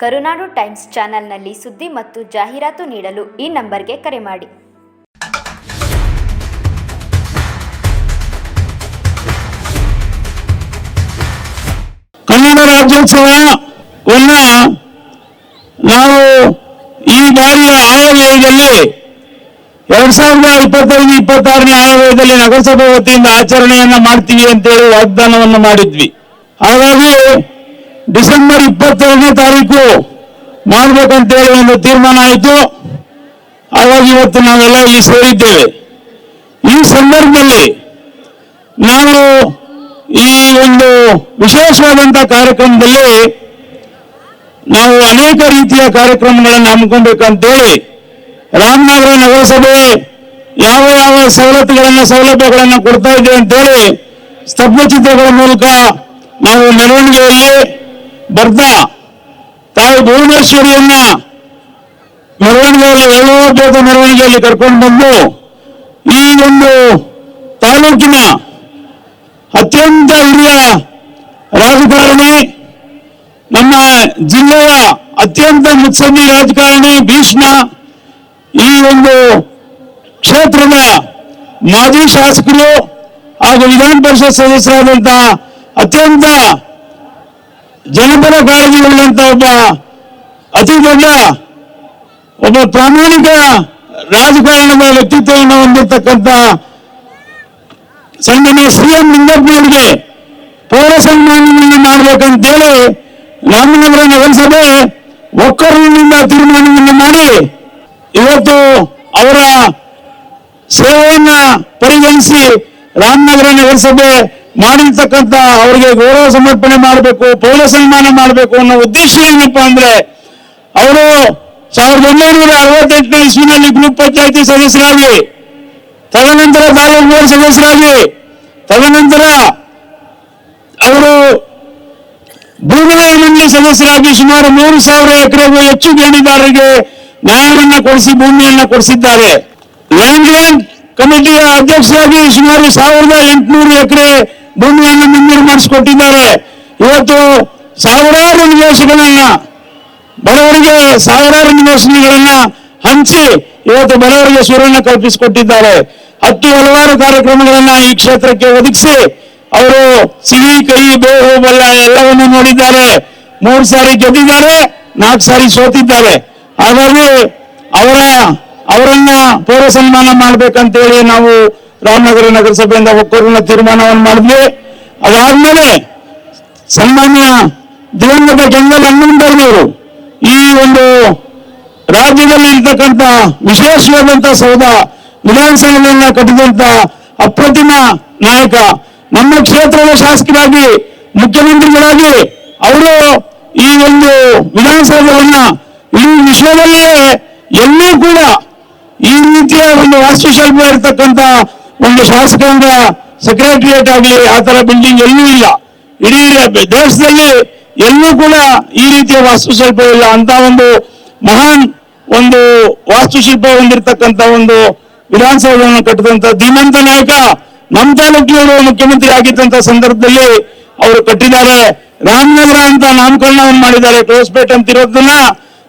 ಕರುನಾಡು times ಚಾನೆಲ್ನಲ್ಲಿ ಸುದ್ದಿ ಮತ್ತು ಜಾಹೀರಾತು ನೀಡಲು ಈ ನಂಬರ್ಗೆ ಕರೆ ಮಾಡಿ. ಕನ್ನಡ ರಾಜ್ಯೋತ್ಸವವನ್ನು ನಾವು ಈ ಬಾರಿಯ ಆಯವ್ಯಯದಲ್ಲಿ ಎರಡ್ ಸಾವಿರದ ಇಪ್ಪತ್ತೈದು, ಇಪ್ಪತ್ತಾರನೇ ಆಯವ್ಯಯದಲ್ಲಿ ನಗರಸಭೆ ವತಿಯಿಂದ ಆಚರಣೆಯನ್ನ ಮಾಡ್ತೀವಿ ಅಂತೇಳಿ ವಾಗ್ದಾನವನ್ನು ಮಾಡಿದ್ವಿ. ಹಾಗಾಗಿ ಡಿಸೆಂಬರ್ ಇಪ್ಪತ್ತೆರಡನೇ ತಾರೀಕು ಮಾಡ್ಬೇಕಂತೇಳಿ ಒಂದು ತೀರ್ಮಾನ ಆಯಿತು. ಹಾಗಾಗಿ ಇವತ್ತು ನಾವೆಲ್ಲ ಇಲ್ಲಿ ಸೇರಿದ್ದೇವೆ. ಈ ಸಂದರ್ಭದಲ್ಲಿ ನಾವು ಈ ಒಂದು ವಿಶೇಷವಾದಂತಹ ಕಾರ್ಯಕ್ರಮದಲ್ಲಿ ನಾವು ಅನೇಕ ರೀತಿಯ ಕಾರ್ಯಕ್ರಮಗಳನ್ನು ಹಮ್ಮಿಕೊಳ್ಬೇಕಂತೇಳಿ ರಾಮನಗರ ನಗರಸಭೆ ಯಾವ ಯಾವ ಸವಲತ್ತುಗಳನ್ನು, ಸೌಲಭ್ಯಗಳನ್ನು ಕೊಡ್ತಾ ಇದೆ ಅಂತೇಳಿ ಸ್ತಬ್ಧಚಿತ್ರಗಳ ಮೂಲಕ ನಾವು ಮೆರವಣಿಗೆಯಲ್ಲಿ ಬರ್ತಾ ತಾವು ಭುವನೇಶ್ವರಿಯನ್ನ ಮೆರವಣಿಗೆಯಲ್ಲಿ ಎಳ್ಳುವ ಮೆರವಣಿಗೆಯಲ್ಲಿ ಕರ್ಕೊಂಡು ಬಂದು ಈ ಒಂದು ತಾಲೂಕಿನ ಅತ್ಯಂತ ಹಿರಿಯ ರಾಜಕಾರಣಿ, ನಮ್ಮ ಜಿಲ್ಲೆಯ ಅತ್ಯಂತ ಮುತ್ಸಂದಿ ರಾಜಕಾರಣಿ ಭೀಷ್ಮ, ಈ ಒಂದು ಕ್ಷೇತ್ರದ ಮಾಜಿ ಶಾಸಕರು ಹಾಗೂ ವಿಧಾನ ಪರಿಷತ್ ಸದಸ್ಯರಾದಂತಹ ಅತ್ಯಂತ ಜನಪರ ಕಾಳಜಿಗಳಿಂತ ಒಬ್ಬ ಅತಿ ದೊಡ್ಡ ಒಬ್ಬ ಪ್ರಾಮಾಣಿಕ ರಾಜಕಾರಣದ ವ್ಯಕ್ತಿತ್ವವನ್ನು ಹೊಂದಿರತಕ್ಕಂಥ ಸನ್ಮಾನ್ಯ ಸಿ ಎಂ ಲಿಂಗಪ್ಪನವರಿಗೆ ಪೌರ ಸನ್ಮಾನವನ್ನು ಮಾಡಬೇಕಂತೇಳಿ ರಾಮನಗರ ನಗರಸಭೆ ಒಕ್ಕೂರಿನಿಂದ ತೀರ್ಮಾನವನ್ನು ಮಾಡಿ ಇವತ್ತು ಅವರ ಸೇವೆಯನ್ನ ಪರಿಗಣಿಸಿ ರಾಮನಗರ ನಗರಸಭೆ ಮಾಡಿರ್ತಕ್ಕಂಥ ಅವರಿಗೆ ಗೌರವ ಸಮರ್ಪಣೆ ಮಾಡಬೇಕು ಪೌರ ಸನ್ಮಾನ ಮಾಡಬೇಕು ಅನ್ನೋ ಉದ್ದೇಶ ಏನಪ್ಪಾ ಅಂದ್ರೆ, ಅವರು ಸಾವಿರದ ಒಂಬೈನೂರ ಅರವತ್ತೆಂಟನೇ ಇಸ್ವಿನಲ್ಲಿ ಗ್ರೂಪ್ ಪಂಚಾಯತಿ ತದನಂತರ ತಾಲೂಕು ಬೋರ್ಡ್ ಸದಸ್ಯರಾಗಿ, ತದನಂತರ ಅವರು ಭೂಮಿಯ ಮಂಡಳಿ ಸದಸ್ಯರಾಗಿ ಸುಮಾರು ಮೂರು ಸಾವಿರ ಎಕರೆಗೂ ಹೆಚ್ಚು ಗೇಣಿದಾರರಿಗೆ ನ್ಯಾಯವನ್ನ ಕೊಡಿಸಿ ಭೂಮಿಯನ್ನ ಕೊಡಿಸಿದ್ದಾರೆ. ಲ್ಯಾಂಡ್ ಲೈನ್ ಕಮಿಟಿಯ ಅಧ್ಯಕ್ಷರಾಗಿ ಸುಮಾರು ಸಾವಿರದ ಎಂಟುನೂರು ಎಕರೆ ಭೂಮಿಯನ್ನು ಮಂಜೂರು ಮಾಡಿಸಿಕೊಟ್ಟಿದ್ದಾರೆ ಇವತ್ತು ಸಾವಿರಾರು ನಿವೇಶಗಳನ್ನ ಬಡವರಿಗೆ ಸಾವಿರಾರು ನಿವೇಶನಗಳನ್ನ ಹಂಚಿ ಇವತ್ತು ಬಡವರಿಗೆ ಸೂರ್ಯನ ಕಲ್ಪಿಸಿಕೊಟ್ಟಿದ್ದಾರೆ. ಹತ್ತು ಹಲವಾರು ಕಾರ್ಯಕ್ರಮಗಳನ್ನ ಈ ಕ್ಷೇತ್ರಕ್ಕೆ ಒದಗಿಸಿ ಅವರು ಸಿಹಿ, ಕಹಿ, ಬೇವು ಬೆಲ್ಲ ಎಲ್ಲವನ್ನು ನೋಡಿದ್ದಾರೆ. ಮೂರು ಸಾರಿ ಗೆದ್ದಿದ್ದಾರೆ, ನಾಲ್ಕು ಸಾರಿ ಸೋತಿದ್ದಾರೆ. ಹಾಗಾಗಿ ಅವರ, ಅವರನ್ನ ಪೌರ ಸನ್ಮಾನ ಮಾಡ್ಬೇಕಂತೇಳಿ ನಾವು ರಾಮನಗರ ನಗರಸಭೆಯಿಂದ ಒಕ್ಕೂರಿನ ತೀರ್ಮಾನವನ್ನು ಮಾಡಿದ್ವಿ. ಅದಾದ್ಮೇಲೆ ಸನ್ಮಾನ್ಯ ದಿವಂಗತ ಜನರಲ್ ಹನುಮಂತರವರು ಈ ಒಂದು ರಾಜ್ಯದಲ್ಲಿ ಇರ್ತಕ್ಕಂಥ ವಿಶೇಷವಾದಂತಹ ಸೌಧ ವಿಧಾನಸಭೆಯನ್ನ ಕಟ್ಟಿದಂತ ಅಪ್ರತಿಮ ನಾಯಕ, ನಮ್ಮ ಕ್ಷೇತ್ರದ ಶಾಸಕರಾಗಿ, ಮುಖ್ಯಮಂತ್ರಿಗಳಾಗಿ ಅವರು ಈ ಒಂದು ವಿಧಾನಸೌಧವನ್ನ ಇಡೀ ವಿಶ್ವದಲ್ಲೇ ಎಲ್ಲೂ ಕೂಡ ಈ ರೀತಿಯ ಒಂದು ವಾಸ್ತುಶಿಲ್ಪ ಇರತಕ್ಕಂತ ಒಂದು ಶಾಸಕಾಂಗ ಸೆಕ್ರೆಟರಿಯೇಟ್ ಆಗಲಿ ಆ ತರ ಬಿಲ್ಡಿಂಗ್ ಎಲ್ಲೂ ಇಲ್ಲ. ಇಡೀ ದೇಶದಲ್ಲಿ ಎಲ್ಲೂ ಕೂಡ ಈ ರೀತಿಯ ವಾಸ್ತುಶಿಲ್ಪ ಇಲ್ಲ. ಅಂತ ಒಂದು ಮಹಾನ್ ಒಂದು ವಾಸ್ತುಶಿಲ್ಪ ಹೊಂದಿರತಕ್ಕಂತ ಒಂದು ವಿಧಾನಸೌಧವನ್ನು ಕಟ್ಟಿದಂತ ಧೀಮಂತ ನಾಯಕ ನಮ್ಮ ತಾಲೂಕಿನವರು ಮುಖ್ಯಮಂತ್ರಿ ಆಗಿದ್ದಂತ ಸಂದರ್ಭದಲ್ಲಿ ಅವರು ಕಟ್ಟಿದ್ದಾರೆ. ರಾಮನಗರ ಅಂತ ನಾಮಕರಣವನ್ನು ಮಾಡಿದ್ದಾರೆ. ಕ್ಲೋಸ್ಪೇಟ್ ಅಂತ ಇರೋದನ್ನ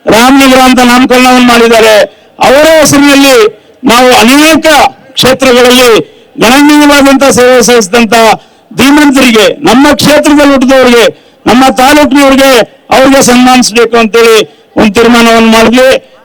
ರಾಮನಗರ ಅಂತ ನಾಮಕರಣವನ್ನು ಮಾಡಿದ್ದಾರೆ. ಅವರ ಹೆಸರಿನಲ್ಲಿ ನಾವು ಅನೇಕ ಕ್ಷೇತ್ರಗಳಲ್ಲಿ ಗಣನೀಯವಾದಂತಹ ಸೇವೆ ಸಲ್ಲಿಸಿದಂತ ಧೀಮಂತರಿಗೆ, ನಮ್ಮ ಕ್ಷೇತ್ರದಲ್ಲಿ ಹುಟ್ಟಿದವರಿಗೆ, ನಮ್ಮ ತಾಲೂಕಿನವ್ರಿಗೆ ಅವ್ರಿಗೆ ಸನ್ಮಾನಿಸಬೇಕು ಅಂತೇಳಿ ಒಂದು ತೀರ್ಮಾನವನ್ನು ಮಾಡಿದ್ವಿ.